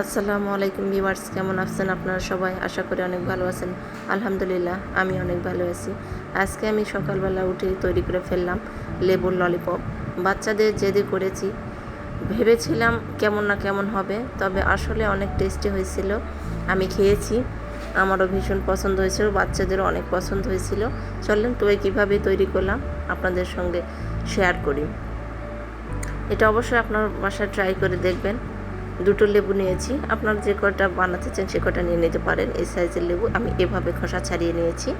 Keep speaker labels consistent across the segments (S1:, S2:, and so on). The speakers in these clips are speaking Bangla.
S1: আসসালামু আলাইকুম ভিউয়ার্স, কেমন আছেন আপনারা সবাই? আশা করি অনেক ভালো আছেন। আলহামদুলিল্লাহ, আমি অনেক ভালো আছি। আজকে আমি সকালবেলা উঠে তৈরি করে ফেললাম লেবুর ললিপপ। বাচ্চাদের জেদে করেছি। ভেবেছিলাম কেমন না কেমন হবে, তবে আসলে অনেক টেস্টি হয়েছিল। আমি খেয়েছি, আমারও ভীষণ পছন্দ হয়েছিল, বাচ্চাদেরও অনেক পছন্দ হয়েছিল। চললেন তো কীভাবে তৈরি করলাম আপনাদের সঙ্গে শেয়ার করি। এটা অবশ্যই আপনার বাসায় ট্রাই করে দেখবেন। দুটো লেবু নিয়েছি। আপনার যে কটা বানাতে চান সে কটা নিয়ে নিতে পারেন। এই সাইজের লেবু আমি এভাবে খোসা ছাড়িয়ে নিয়েছি।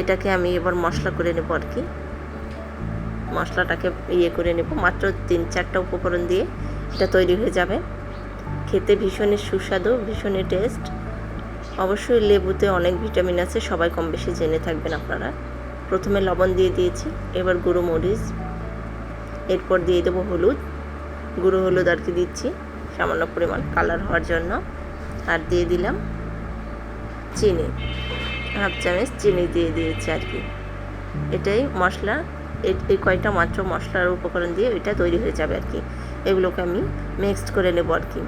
S1: এটাকে আমি এবার মশলা করে নেব আর কি। মশলাটাকে ইয়ে করে নেব। মাত্র তিন চারটা উপকরণ দিয়ে এটা তৈরি হয়ে যাবে। খেতে ভীষণই সুস্বাদু, ভীষণই টেস্ট। অবশ্যই লেবুতে অনেক ভিটামিন আছে, সবাই কম বেশি জেনে থাকবেন আপনারা। প্রথমে লবণ দিয়ে দিয়েছি, এবার গুঁড়ো মরিচ, এরপর দিয়ে দেবো হলুদ। গুঁড়ো হলুদ আর কি দিচ্ছি, সামান্য পরিমাণ কালার হওয়ার জন্য। আর দিয়ে দিলাম চিনি, হাফ চামচ চিনি দিয়ে দিয়েছি আর কি। এটাই মশলা এই কয়টা মাত্র মশলার উপকরণ দিয়ে এটা তৈরি হয়ে যাবে আর কি। এগুলোকে আমি মিক্সড করে নেব আর কি।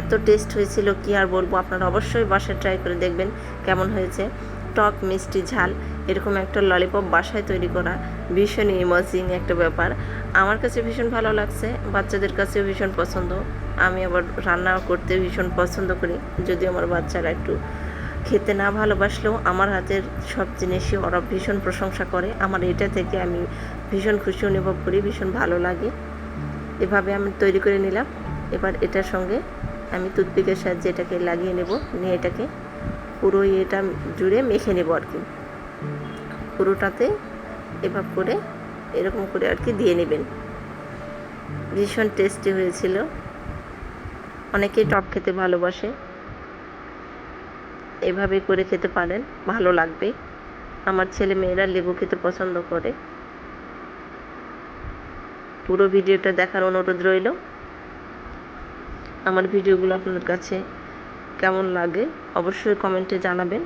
S1: এত টেস্ট হয়েছিল কি আর বলব? আপনারা অবশ্যই বাসায় ট্রাই করে দেখবেন কেমন হয়েছে। টক মিষ্টি ঝাল এরকম একটা ললিপপ বাসায় তৈরি করা ভীষণ ইমাজিং একটা ব্যাপার। আমার কাছে ভীষণ ভালো লাগছে, বাচ্চাদের কাছেও ভীষণ পছন্দ। আমি আবার রান্না করতে ভীষণ পছন্দ করি যদি আমার বাচ্চারা একটু খেতে না ভালোবাসলেও আমার হাতের সব জিনিসই ওরা ভীষণ প্রশংসা করে। আমার এটা থেকে আমি ভীষণ খুশি অনুভব করি, ভীষণ ভালো লাগে। এভাবে আমি তৈরি করে নিলাম। এবার এটার সঙ্গে আমি টুথপিকের সাহায্যে এটাকে লাগিয়ে নেব, নিয়ে এটাকে পুরো এটা জুড়ে মেখে নেব আর কি। পুরোটাতে এভাবে করে এরকম করে আর কি দিয়ে নেবেন। ভীষণ টেস্টি হয়েছিল। অনেকেই টক খেতে ভালোবাসে। এভাবে করে খেতে পারেন, ভালো লাগবে। আমার ছেলে মেয়েরা লেবু খেতে পছন্দ করে। পুরো ভিডিওটা দেখার অনুরোধ রইল। আমার ভিডিওগুলো আপনার কাছে কেমন লাগে অবশ্যই কমেন্টে জানাবেন।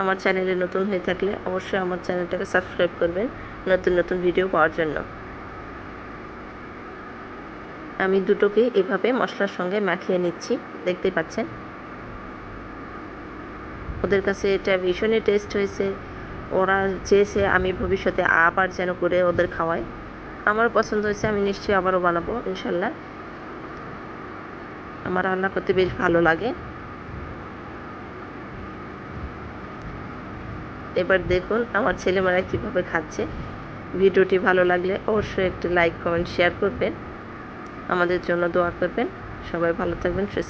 S1: আমার চ্যানেলে নতুন হয়ে থাকলে অবশ্যই আমার চ্যানেলটাকে সাবস্ক্রাইব করবেন নতুন নতুন ভিডিও পাওয়ার জন্য। আমি দুটোকে এভাবে মশলার সঙ্গে মাখিয়ে নিচ্ছি দেখতেই পাচ্ছেন? ওদের কাছে এটা ভীষণই টেস্ট হয়েছে। ওরা চেয়েছে আমি ভবিষ্যতে আবার যেন করে ওদের খাওয়াই। আমার পছন্দ হয়েছে, আমি নিশ্চয়ই আবারও বানাবো, ইনশাল্লাহ। আমার রান্না করতে বেশ ভালো লাগে। এবার দেখুন আমার ছেলেমেয়েরা কীভাবে খাচ্ছে। ভিডিওটি ভালো লাগলে অবশ্যই একটি লাইক, কমেন্ট শেয়ার করবেন। আমাদের জন্য দোয়া করবেন। সবাই ভালো থাকবেন, সুস্থ